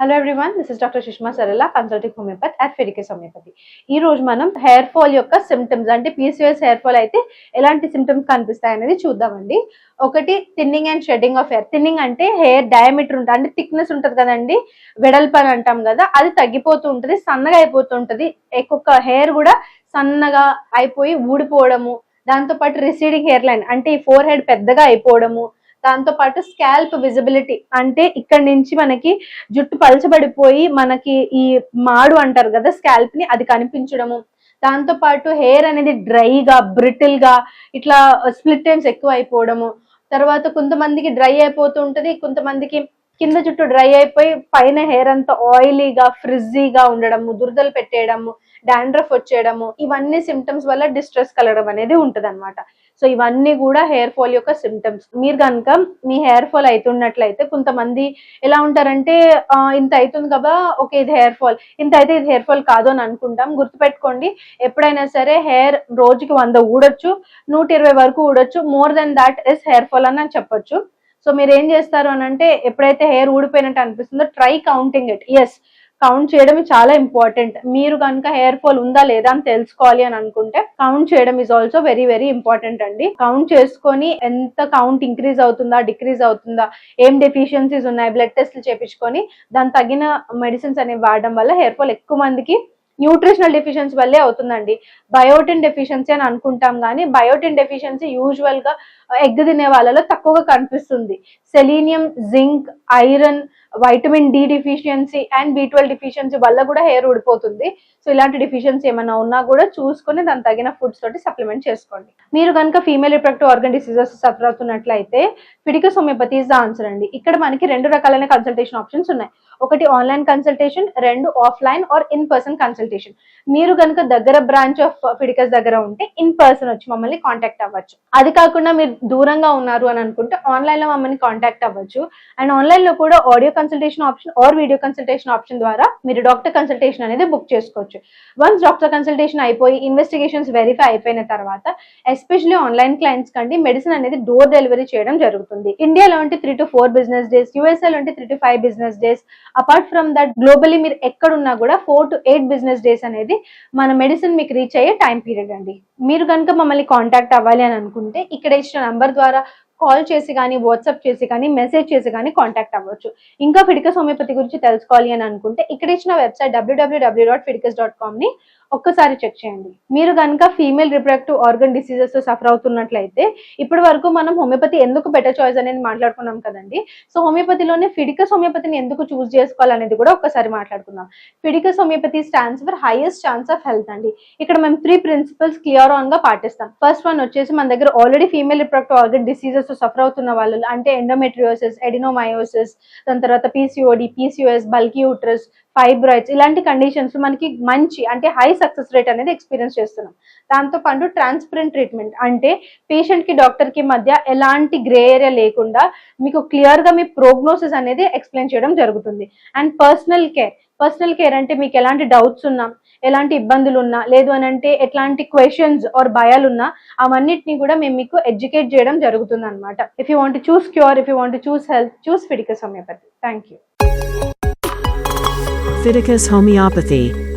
Hello everyone this is doctor Sushma Sarala consulting homeopathy at Fedicase homeopathy ఈ రోజు మనం hair fall యొక్క symptoms అంటే పీసీఎస్ హెయిర్ ఫాల్ అయితే ఎలాంటి సిమ్టమ్స్ కనిపిస్తాయి అనేది చూద్దామండి. ఒకటి thinning and shedding of hair thinning అంటే హెయిర్ డయామీటర్ ఉంటుంది అంటే థిక్నెస్ ఉంటుంది కదండి వెడల్పు అని అంటాం కదా అది తగ్గిపోతూ ఉంటుంది సన్నగా అయిపోతూ ఉంటుంది. ఒక్కొక్క హెయిర్ కూడా సన్నగా అయిపోయి ఊడిపోవడము దాంతో పాటు రిసీడింగ్ హెయిర్ లైన్ అంటే ఈ ఫోర్ హెడ్ పెద్దగా అయిపోవడము దాంతో పాటు స్కాల్ప్ విజిబిలిటీ అంటే ఇక్కడ నుంచి మనకి జుట్టు పలచబడిపోయి మనకి ఈ మాడు అంటారు కదా స్కాల్ప్ని అది కనిపించడము. దాంతో పాటు హెయిర్ అనేది డ్రైగా బ్రిటిల్గా ఇట్లా స్ప్లిట్ టైమ్స్ ఎక్కువ అయిపోవడము తర్వాత కొంతమందికి డ్రై అయిపోతూ ఉంటది కొంతమందికి కింద చుట్టూ డ్రై అయిపోయి పైన హెయిర్ అంతా ఆయిలీగా ఫ్రిజ్జీగా ఉండడము దురదలు పెట్టేయడము డాండ్రఫ్ వచ్చేయడము ఇవన్నీ సిమ్టమ్స్ వల్ల డిస్ట్రెస్ కలగడం అనేది ఉంటది సో ఇవన్నీ కూడా హెయిర్ ఫాల్ యొక్క సిమ్టమ్స్ మీరు కనుక మీ హెయిర్ ఫాల్ అవుతున్నట్లయితే కొంతమంది ఎలా ఉంటారంటే ఇంత అవుతుంది కదా ఓకే ఇది హెయిర్ ఫాల్. ఇంత అయితే ఇది హెయిర్ ఫాల్ కాదు అని అనుకుంటాం. గుర్తుపెట్టుకోండి ఎప్పుడైనా సరే హెయిర్ రోజుకి వంద ఊడొచ్చు నూట ఇరవై వరకు ఊడొచ్చు more than that is hair fall అని చెప్పొచ్చు. సో మీరు ఏం చేస్తారు అని అంటే ఎప్పుడైతే హెయిర్ ఊడిపోయినట్టు అనిపిస్తుందో try counting it. Yes count చేయడం చాలా ఇంపార్టెంట్. మీరు కనుక హెయిర్ ఫాల్ ఉందా లేదా అని తెలుసుకోవాలి అని అనుకుంటే కౌంట్ చేయడం is also very very important అండి. కౌంట్ చేసుకొని ఎంత కౌంట్ ఇంక్రీజ్ అవుతుందా డిక్రీజ్ అవుతుందా ఏం డెఫిషియన్సీస్ ఉన్నాయి బ్లడ్ టెస్ట్లు చేపించుకొని దాని తగిన మెడిసిన్స్ అనేవి వాడడం వల్ల హెయిర్ ఫాల్ ఎక్కువ మందికి న్యూట్రిషనల్ డెఫిషియన్సీ వల్లే అవుతుందండి. బయోటిన్ డెఫిషియన్సీ అని అనుకుంటాం కానీ బయోటిన్ డెఫిషియన్సీ యూజువల్గా ఎగ్ తినే వాళ్ళలో తక్కువగా కనిపిస్తుంది. Selenium zinc iron vitamin D deficiency and B twelve deficiency వల్ల కూడా హెయిర్ ఊడిపోతుంది. సో ఇలాంటి డిఫిషియన్సీ ఏమైనా ఉన్నా కూడా చూసుకొని దాని తగిన ఫుడ్స్ తోటి సప్లిమెంట్ చేసుకోండి. మీరు కనుక female reproductive organ diseases suffer అవుతున్నట్లయితే Fiticus homeopathy is the answer అండి. ఇక్కడ మనకి రెండు రకాలైన కన్సల్టేషన్ ఆప్షన్స్ ఉన్నాయి. ఒకటి ఆన్లైన్ కన్సల్టేషన్ రెండు offline or in person consultation. మీరు కనుక దగ్గర బ్రాంచ్ ఆఫ్ ఫిడికస్ దగ్గర ఉంటే ఇన్ పర్సన్ వచ్చి మమ్మల్ని కాంటాక్ట్ అవ్వచ్చు. అది కాకుండా మీరు దూరంగా ఉన్నారు అని అనుకుంటే ఆన్లైన్లో మమ్మల్ని కాంటాక్ట్ అవ్వచ్చు. అండ్ ఆన్లైన్లో కూడా audio consultation option or video consultation option ద్వారా మీరు డాక్టర్ కన్సల్టేషన్ అనేది బుక్ చేసుకోవచ్చు. వన్స్ డాక్టర్ కన్సల్టేషన్ అయిపోయి ఇన్వెస్టిగేషన్స్ వెరిఫై అయిపోయిన తర్వాత ఎస్పెషల్లీ ఆన్లైన్ క్లయింట్స్ కండి మెడిసిన్ అనేది డోర్ డెలివరీ చేయడం జరుగుతుంది. ఇండియాలో అంటే three to four business days యూఎస్ఏలో అంటే three to five business days apart from that globally మీరు ఎక్కడున్నా కూడా four to eight business days అనేది మన మెడిసిన్ మీకు రీచ్ అయ్యే టైం పీరియడ్ అండి. మీరు కనుక మమ్మల్ని కాంటాక్ట్ అవ్వాలి అని అనుకుంటే ఇక్కడ ఇచ్చిన నంబర్ ద్వారా కాల్ చేసి కానీ వాట్సాప్ చేసి కానీ మెసేజ్ చేసి కానీ కాంటాక్ట్ అవ్వచ్చు. ఇంకా ఫిడికస్ హోమియోపతి గురించి తెలుసుకోవాలి అని అనుకుంటే ఇక్కడ ఇచ్చిన website WWW dot Fiticus dot కామ్ని ఒక్కసారి చెక్ చేయండి. మీరు కనుక ఫీమేల్ రిప్రొడక్టివ్ ఆర్గన్ డిసీజెస్తో సఫర్ అవుతున్నట్లయితే ఇప్పటి వరకు మనం హోమియోపతి ఎందుకు బెటర్ చాయిస్ అనేది మాట్లాడుకున్నాం కదండి. సో హోమియోపతిలోనే ఫిడికస్ హోమియోపతిని ఎందుకు చూస్ చేసుకోవాలనేది కూడా ఒక్కసారి మాట్లాడుకుందాం. Fiticus homeopathy stands for highest chance of health అండి. ఇక్కడ మేము త్రీ ప్రిన్సిపల్స్ క్లియర్ ఆన్గా పాటిస్తాం. ఫస్ట్ వన్ వచ్చేసి మన దగ్గర ఆల్రెడీ ఫీమేల్ రిప్రొడక్టివ్ ఆర్గన్ డిసీజెస్తో సఫర్ అవుతున్న వాళ్ళు అంటే ఎండోమెట్రియోసిస్ ఎడినోమయోసిస్ దాని తర్వాత PCOD PCOS bulky uterus fibroids ఇలాంటి కండిషన్స్ మనకి మంచి అంటే హై సక్సెస్ రేట్ అనేది ఎక్స్పీరియన్స్ చేస్తున్నాం. దాంతో పాటు ట్రాన్స్పరెంట్ ట్రీట్మెంట్ అంటే పేషెంట్కి డాక్టర్కి మధ్య ఎలాంటి గ్రే ఏరియా లేకుండా మీకు క్లియర్గా మీ ప్రోగ్నోసిస్ అనేది ఎక్స్ప్లెయిన్ చేయడం జరుగుతుంది. And personal care personal care అంటే మీకు ఎలాంటి డౌట్స్ ఉన్నా ఎలాంటి ఇబ్బందులు ఉన్నా లేదు అని అంటే ఎట్లాంటి క్వశ్చన్స్ ఆర్ భయాలు ఉన్నా అవన్నిటిని కూడా మేము మీకు ఎడ్యుకేట్ చేయడం జరుగుతుంది అనమాట if you want choose cure if you want choose health choose Fiticus homeopathy thank you Fiticus Homeopathy